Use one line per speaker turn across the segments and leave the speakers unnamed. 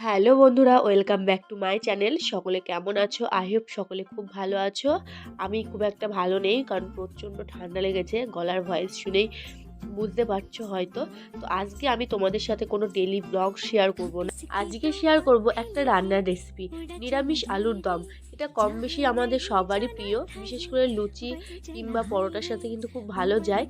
Hello বন্ধুরা, welcome back to my channel. সকলে কেমন আছো? আই হোপ সকলে খুব ভালো আছো। আমি খুব একটা ভালো নেই, কারণ প্রচণ্ড ঠান্ডা লেগেছে, গলার ভয়েস শুনেই। বুঝতে পারছ হয়তো। তো আজকে আমি তোমাদের সাথে কোনো ডেলি ব্লগ শেয়ার করব না। আজকে শেয়ার করব একটা রান্নার রেসিপি নিরামিষ আলুর দম। এটা কম বেশি আমাদের সবারই প্রিয়, বিশেষ করে লুচি কিংবা পরোটার সাথে কিন্তু খুব ভালো যায়।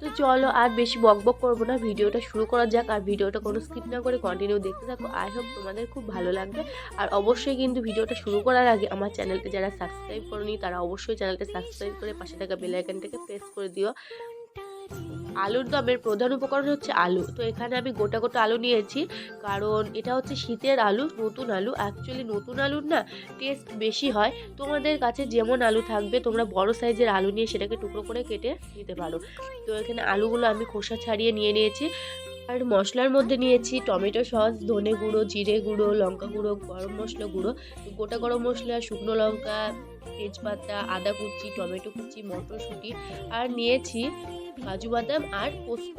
তো চলো আর বেশি বকবক করব না, ভিডিওটা শুরু করা যাক আর ভিডিওটা কোনো স্কিপ না করে কন্টিনিউ দেখতে থাকো। আই হোপ তোমাদের খুব ভালো লাগবে। আর অবশ্যই কিন্তু ভিডিওটা শুরু করার আগে আমার চ্যানেলকে যারা সাবস্ক্রাইব করনি, তারা অবশ্যই চ্যানেলটা সাবস্ক্রাইব করে পাশে থাকা বেল আইকনটাকে প্রেস করে দিও। আলুর দমের প্রধান উপকরণ হচ্ছে আলু। তো এখানে আমি গোটা গোটা আলু নিয়েছি, কারণ এটা হচ্ছে শীতের আলু, নতুন আলু। অ্যাকচুয়ালি নতুন আলুর না টেস্ট বেশি হয়। তোমাদের কাছে যেমন আলু থাকবে, তোমরা বড় সাইজের আলু নিয়ে সেটাকে টুকরো করে কেটে নিতে পারো। তো এখানে আলুগুলো আমি খোসা ছাড়িয়ে নিয়ে নিয়েছি। আর মশলার মধ্যে নিয়েছি টমেটো সস, ধনে গুঁড়ো, জিরে গুঁড়ো, লঙ্কা গুঁড়ো, গরম মশলা গুঁড়ো। গোটা গরম মশলা, শুকনো লঙ্কা তেজপাতা, আদা কুচি, টমেটো কুচি, মটরশুঁটি আর নিয়েছি কাজু বাদাম আর পোস্ত।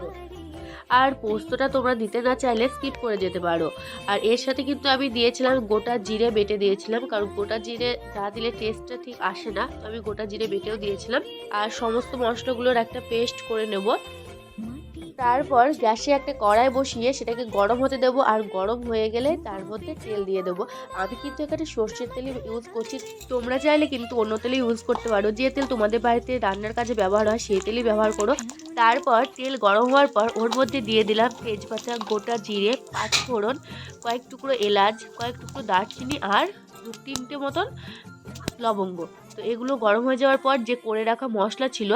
আর পোস্তটা তোমরা দিতে না চাইলে স্কিপ করে যেতে পারো। আর এর সাথে কিন্তু আমি দিয়েছিলাম গোটা জিরে বেটে দিয়েছিলাম, কারণ গোটা জিরে যা দিলে টেস্টটা ঠিক আসে না। তো আমি গোটা জিরে বেটেও দিয়েছিলাম। আর সমস্ত মশলাগুলোর একটা পেস্ট করে নেব। তারপর গ্যাসে একটা কড়াই বসিয়ে সেটাকে গরম হতে দেবো আর গরম হয়ে গেলে তার মধ্যে তেল দিয়ে দেবো। আমি কিন্তু এখানে সর্ষের তেল ইউজ করছি। তোমরা চাইলে কিন্তু অন্য তেলে ইউজ করতে পারো। যে তেল তোমাদের বাড়িতে রান্নার কাজে ব্যবহার হয় সেই তেলই ব্যবহার করো। তারপর তেল গরম হওয়ার পর ওর মধ্যে দিয়ে দিলাম তেজপাতা, গোটা জিরে, পাঁচ ফোড়ন, কয়েক টুকরো এলাচ, কয়েক টুকরো দারচিনি আর দু তিনটে মতন লবঙ্গ। তো এগুলো গরম হয়ে যাওয়ার পর যে করে রাখা মশলা ছিল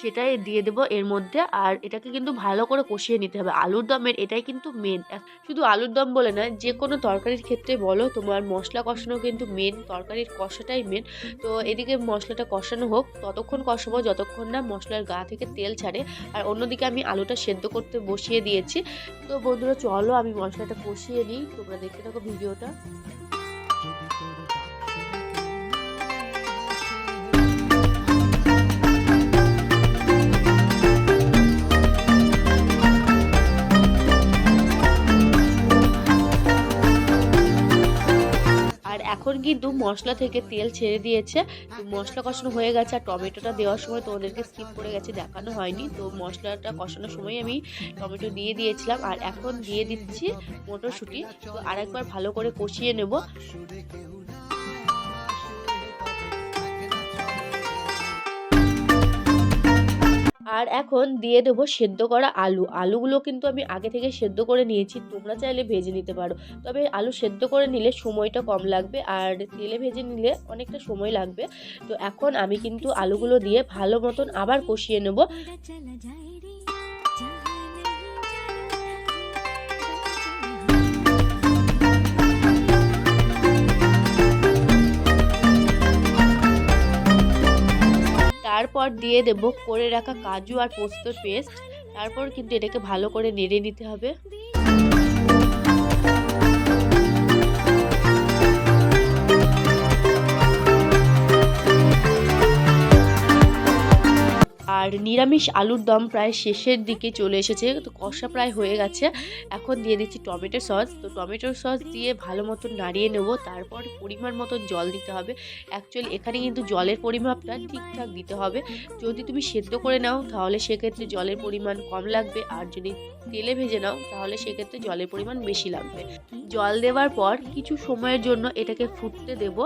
সেটাই দিয়ে দেবো এর মধ্যে। আর এটাকে কিন্তু ভালো করে কষিয়ে নিতে হবে। আলুর দমের এটাই কিন্তু মেন শুধু আলুর দম বলে না যে কোনো তরকারির ক্ষেত্রে বলো, তোমার মশলা কষানো কিন্তু মেন তরকারির কষাটাই মেন তো এদিকে মশলাটা কষানো হোক, ততক্ষণ কষাবো, যতক্ষণ না মশলার গা থেকে তেল ছাড়ে। আর অন্যদিকে আমি আলুটা সেদ্ধ করতে বসিয়ে দিয়েছি। তো বন্ধুরা, চলো আমি মশলাটা কষিয়ে নিই। তোমরা দেখতে থাকো ভিডিওটা। কিন্তু মশলা থেকে তেল ছেড়ে দিয়েছে? মশলা কষানো হয়ে গেছে আর টমেটোটা দেওয়ার সময় তো ওদেরকে স্কিপ করে গেছে, দেখানো হয়নি। তো মশলাটা কষানোর সময় আমি টমেটো দিয়ে দিয়েছিলাম আর এখন দিয়ে দিচ্ছি মটরশুঁটি। তো আরেকবার ভালো করে কষিয়ে নেব। আর এখন দিয়ে দেবো সেদ্ধ করা আলু। আলুগুলো কিন্তু আমি আগে থেকে সেদ্ধ করে নিয়েছি, তোমরা চাইলে ভেজে নিতে পারো। তবে আলু সেদ্ধ করে নিলে সময়টা কম লাগবে আর তেলে ভেজে নিলে অনেকটা সময় লাগবে। তো এখন আমি কিন্তু আলুগুলো দিয়ে ভালো মতন আবার কষিয়ে নেব। তারপর দিয়ে দেব করে রাখা কাজু আর পোস্তর পেস্ট। তারপর কিন্তু এটাকে ভালো করে নেড়ে নিতে হবে। নিরামিষ আলুর দম প্রায় শেষের দিকে চলে এসেছে, তো কষা প্রায় হয়ে গেছে। এখন দিয়ে দিচ্ছি টমেটো সস, তো টমেটোর সস দিয়ে ভালো মতন নাড়িয়ে নেব, তারপর পরিমাণ মতন জল দিতে হবে। অ্যাকচুয়ালি এখানে কিন্তু জলের পরিমাপটা ঠিকঠাক দিতে হবে। যদি তুমি সেদ্ধ করে নাও, তাহলে সেক্ষেত্রে জলের পরিমাণ কম লাগবে, আর যদি তেলে ভেজে নাও, তাহলে সেক্ষেত্রে জলের পরিমাণ বেশি লাগবে। জল দেওয়ার পর কিছু সময়ের জন্য এটাকে ফুটতে দেবো।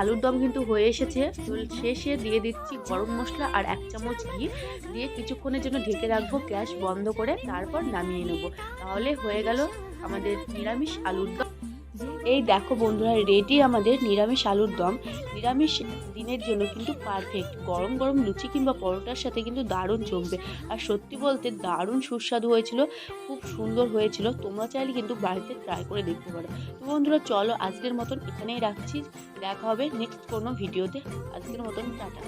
আলুর দম কিন্তু হয়ে এসেছে। চুল শেষে দিয়ে দিচ্ছি গরম মশলা আর এক চামচ ঘি। দিয়ে কিছুক্ষণের জন্য ঢেকে রাখব গ্যাস বন্ধ করে তারপর নামিয়ে নেব। তাহলে হয়ে গেল আমাদের নিরামিষ আলুর দম। এই দেখো বন্ধুরা, রেডি আমাদের নিরামিষ আলুর দম। নিরামিষ দিনের জন্য কিন্তু পারফেক্ট গরম গরম লুচি কিংবা পরোটার সাথে কিন্তু দারুণ জমবে আর সত্যি বলতে দারুণ সুস্বাদু হয়েছিল, খুব সুন্দর হয়েছিল। তোমরা চাইলে কিন্তু বাড়িতে ট্রাই করে দেখতে পারো। তো বন্ধুরা, চলো আজকের মতন এখানেই রাখছি। দেখা হবে নেক্সট কোনো ভিডিওতে আজকের মতন টাটা।